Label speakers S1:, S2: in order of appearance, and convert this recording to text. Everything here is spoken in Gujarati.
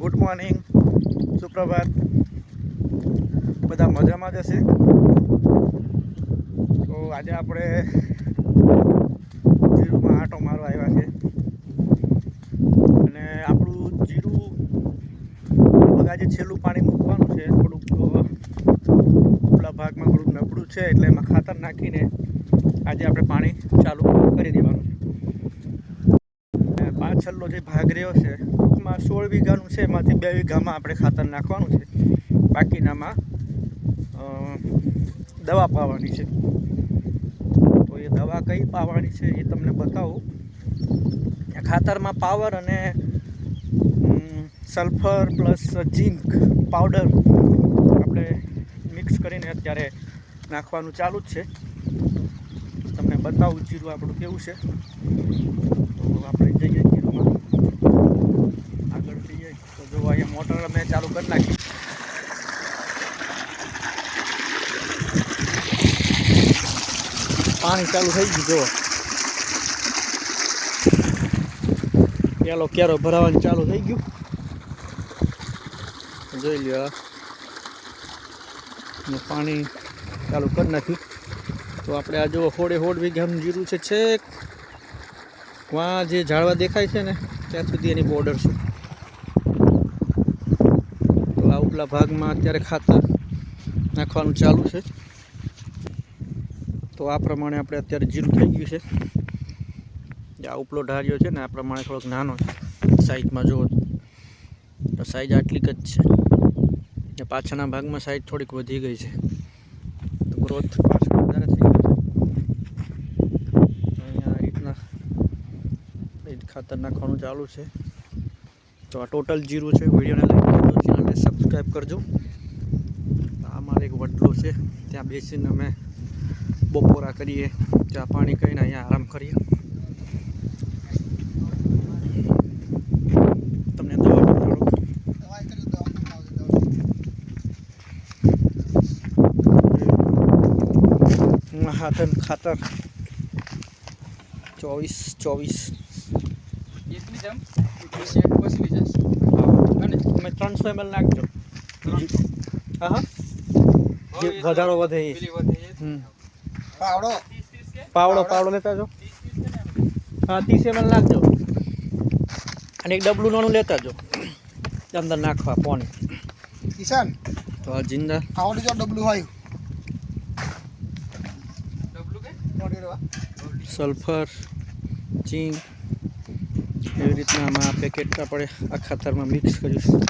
S1: Good morning સુપ્રભાત. બધા મજામાં જ હશે? તો આજે આપણે જીરુમાં આંટો મારવા આવ્યા છે. અને આપણું જીરું આજે છેલ્લું પાણી મૂકવાનું છે. થોડુંક ઉપલા ભાગમાં થોડુંક નબળું છે એટલે એમાં ખાતર નાખીને આજે આપણે પાણી ચાલુ કરી દેવાનું છે. અને પાછળનો જે ભાગ રહ્યો છે ટૂંકમાં સોળ વીઘાનું છે, એમાંથી બે વીઘામાં આપણે ખાતર નાખવાનું છે. બાકીનામાં દવા પાવાની છે. તો એ દવા કઈ પાવાની છે એ તમને બતાવું. ખાતરમાં પાવર અને સલ્ફર પ્લસ ઝીંક પાવડર આપણે મિક્સ કરીને અત્યારે નાખવાનું ચાલુ જ છે. તમને બતાવું, જીરું આપણું કેવું છે. તો આપણે જઈએ જીરુમાં આગળ જઈએ તો જો અમે ચાલુ કરી નાખી પાણી ચાલુ થઈ ગયું, જુઓ. પેલો ક્યારો ભરાવાનું ચાલુ થઈ ગયું. જોઈ લ્યો. પાણી ચાલુ કરી નાખ્યું. તો આપણે આ જો હોડે હોડ વીઘાનું જીરું છે, છેક. જે ઝાડવા દેખાય છે ને, ત્યાં સુધી એની બોર્ડર છે. ઉપલા ભાગમાં અત્યારે ખાતર નાખવાનું ચાલુ છે. તો આ પ્રમાણે આપણે અત્યારે જીરું થઈ ગયું છે. આ ઉપલો ઢાર્યો છે ને, આ પ્રમાણે થોડોક નાનો છે. સાઈઝમાં જુઓ તો. સાઈઝ આટલીક જ છે. ને પાછળના ભાગમાં સાઈઝ થોડીક વધી ગઈ છે. તો ગ્રોથ પાછળ વધારે થઈ ગયો છે. અહીંયા આ રીતના ખાતર નાખવાનું ચાલુ છે. તો આ ટોટલ જીરું છે, વિડીયોને લાઈક કરજો ચેનલને સબસ્ક્રાઈબ કરજો. આ અમારે એક વડલો છે, ત્યાં બેસીને અમે બપોરા કરીએ, ચા પાણી કરીને અહીંયા આરામ કરીએ. તમને દવા હાથન ખાતર. ચોવીસ ચોવીસ. તમે ત્રણસો એમએલ નાખજો. હા હા. વધારો વધે એ. હમ.
S2: પાવડો.
S1: પાવડો પાવડો. લેતા જો હા ત્રીસ એમએલ નાખજો. અને એક ડબલું નાનું લેતા જો અંદર નાખવા પાણી.
S2: કિશન.
S1: તો આ જિંદા.
S2: આવડી જો ડબલું હોય.
S1: સલ્ફર ચીંગ એવી રીતના આમાં પેકેટ આપણે આ ખાતરમાં મિક્સ કરીશું.